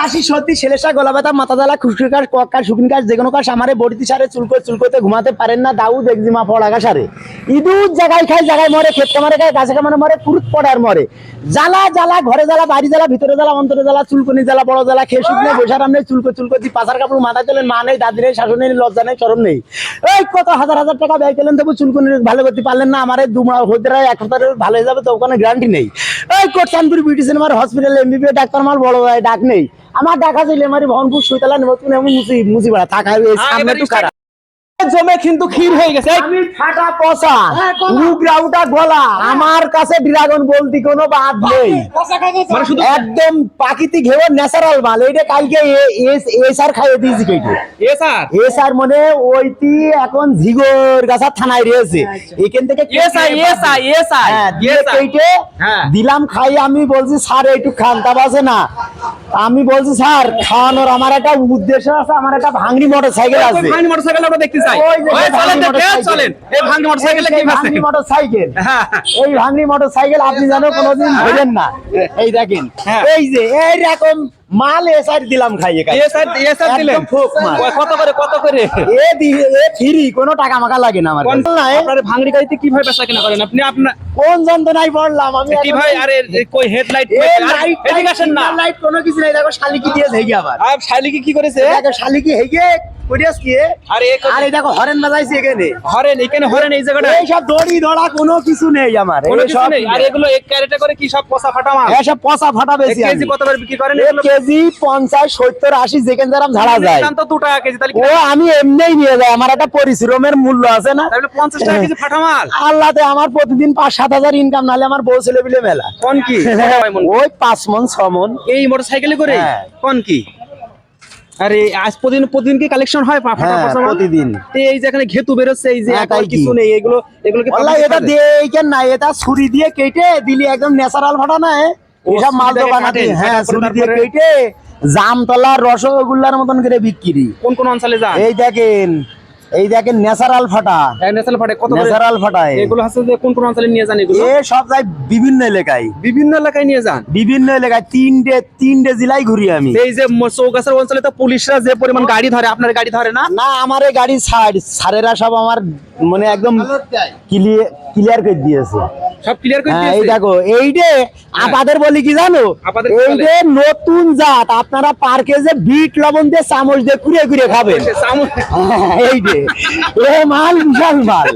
কাশি, সর্দি ছেলেসা গলা ব্যথা, মাথা জ্বালা খুশকি কক কাশ, শুকনি কাশ, যে কোনো কাশ, আমারে বডিতে সারে, চুলকো, চুলকোতে ঘুমাতে পারেন না, দাউদ, একজিমা পড়াগা সারে ইঁদুর জায়গায় খায় জায়গায় মরে, ক্ষেত কামারে খায়, গাছে কামারে মরে, কুরুত পড়ার মরে। জ্বালা জ্বালা, ঘরে জ্বালা, বাড়ি জ্বালা, ভিতরে জ্বালা, অন্তরে জ্বালা, চুলকনি জ্বালা, বড় জ্বালা, খেয়ে শুকনে বসার আমনে চুলকো চুলকো দি পাশার কাপড়, মাথায় তোলেন, মা নেই, দাদি নেই, শাশুড়ি নেই, লজ্জা নেই, চরম নেই। এই কত হাজার হাজার টাকা ব্যয় করলেন তবু চুলকনি, ভালো করতে পারলেন না, আমার দু মাস হতে এক সপ্তাহে ভালো হয়ে যাবে, তো ওখানে গ্যারান্টি নেই। এই কোটচাঁদপুর বিউটি সিনেমার হসপিটালে এমবিবিএস ডাক্তার মাল বড় ভাই ডাক নেই। আমার দেখা ছিল আমার ভনপুর সুইতালা নতুন এমন মুসি মুসি বেড়া থাকা সামনে তো খারাপ। জমে কিন্তু ক্ষীর হয়ে গেছে। আমি ফাটা পচা। উগরা উটা গলা। আমার কাছে ড্রাগন বলতে কোনো বাদ নেই। মানে একদম প্রাকৃতিক হেওয়া ন্যাচারাল মাল এইটা কালকে এ- এ- এ খাইয়ে দিয়েছি কেটে। মনে ওইটি এখন ঝিগর গাছা থানায় রয়েছে। এখান থেকে এ স্যার এ স্যার এ স্যার। হ্যাঁ, দিয়ে কেটে হ্যাঁ। দিলাম খাই আমি বলছি স্যার একটু খান তা বাজে না। আমি বলছি স্যার খাওয়ানোর আমার একটা উদ্দেশ্য আছে আমার একটা ভাঙড়ি মোটর সাইকেল আছে। মোটর সাইকেল আমরা দেখতে চাই। ওই চলেন ভাঙড়ি চলেন এই ভাঙনি মোটরসাইকেলে কি আছে ভাঙড়ি মোটর সাইকেল হ্যাঁ এই ভাঙড়ি মোটর সাইকেল আপনি জানো কোনোদিন ধরেন না। এই দেখেন হ্যাঁ। এই যে এইরকম মাল এসআর দিলাম খাইয়ে খাইয়ে এ স্যার দিলেন? কত করে কত করে? এ দিয়ে এ ফ্রি কোনো টাকা মাকা লাগে না আমার। না, আপনার ভাঙড়ি গাড়িতে কীভাবে বেচা কেনা করেন? আপনি আপনার কোন যন্ত্রণায় পড়লাম আমি কি ভাই আরে কই হেডলাইট এদিকে আসেন না। লাইট কোনো কিছু নাই দেখো শালিকি দিয়ে হেগে আবার। আর শালিকি কি করেছে? দেখো শালিকি হেগে করিয়াস কি এ? আরে এ আর এই দেখো হরেন বাজাইছে এখানে। হরেন এখানে হরেন এই জায়গাটা এই সব দড়ি ধরা কোনো কিছু নেই আমার। কোনো কিছু নেই? আর এগুলো এক ক্যারেটে করে কি সব পচা ফাটা মাল এসব পচা ফাটা বেশি কেজি কত করে বিক্রি করেন এক কেজি পঞ্চাশ সত্তর আশি যেখানে যারাম ঝাড়া যায়। দাম তো দু টাকা কেজি তাহলে ও আমি এমনিই নিয়ে যাই আমার একটা পরিশ্রমের মূল্য আছে না। তাহলে পঞ্চাশ টাকা কেজি ফাটা মাল আল্লাহতে আমার প্রতিদিন পাঁচ সাত হাজার ইনকাম নাহলে আমার বউ ছেলে মেলা। কোন কি? ওই পাঁচ মন ছ মন। এই মোটর মোটরসাইকেলে করে? হ্যাঁ। কোন কি? আরে আজ প্রতিদিন প্রতিদিন কি কালেকশন হয় পা- ফাটা পচা মাল? প্রতিদিন। এই যে এখানে ঘেতু বেরোচ্ছে এই যে এখন কিছু নেই এগুলো এগুলো কি এটা দিয়ে এইখান না এটা ছুরি দিয়ে কেটে দিলি একদম ন্যাচারাল ফাটা না এ? ও, এসব মাল হ্যাঁ কাটার ছুরি দিয়ে কেটে জামতলার রসগোল্লার মতন করে বিক্রি কোন কোন অঞ্চলে যান এই দেখেন এই দেখেন ন্যাচারাল ফাটা। ন্যাশনাল ফাটা কত ন্যাচারাল ফাটা। এগুলো হচ্ছে যে কোন কোন অঞ্চলে নিয়ে যান এগুলো? এ সব যাই বিভিন্ন এলাকায়। বিভিন্ন এলাকায় নিয়ে যান? বিভিন্ন এলাকায় তিনটে তিনটে জেলায় ঘুরি আমি। এই যে চৌগাছার অঞ্চলে তো পুলিশরা যে পরিমাণ গাড়ি ধরে আপনার গাড়ি ধরে না? না আমার এই গাড়ি ছাড় সারেরা সব আমার মানে একদম ক্লিয়ার ক্লিয়ার করে দিয়েছে। সব ক্লিয়ার করে হ্যাঁ এই দেখো এই যে আপাদের বলি কি জানো? এই যে নতুন জাত আপনারা পার্কে যে বিট লবণ দিয়ে চামচ দিয়ে কুড়িয়ে কুড়িয়ে খাবেন। হ্যাঁ, এই যে। এ মাল বিশাল মাল।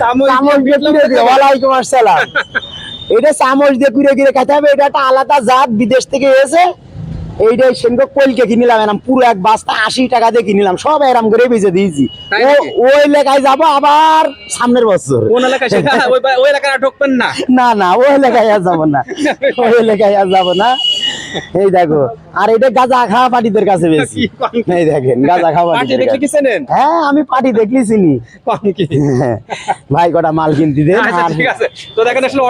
চামচ দিয়ে কুড়িয়ে ওয়ালাইকুম আসসালাম। এটা চামচ দিয়ে কুড়িয়ে কুড়িয়ে খেতে হবে এটা একটা আলাদা জাত বিদেশ থেকে এসে এইটা সেনকে কলকে কিনিলাম এরম পুরো এক বাস্তা আশি টাকা দিয়ে কিনিলাম সব এরম করে বেঁচে দিয়েছি। ও ওই এলাকায় যাব আবার সামনের বছর। ওই এলাকায় ঢুকবেন না। না না ওই এলাকায় আর যাব না। ওই এলাকায় আর যাব না। এই দেখো আর এটা গাঁজা খাওয়া পার্টিদের কাছে বেশি। এই দেখেন গাঁজা খাওয়া পার্টি পার্টিদের কি চেনেন? হ্যাঁ আমি পার্টি দেখলি চিনি। ভাই কটা মাল কিনতে দেন আচ্ছা ঠিক আছে। তো দেখেন আসলে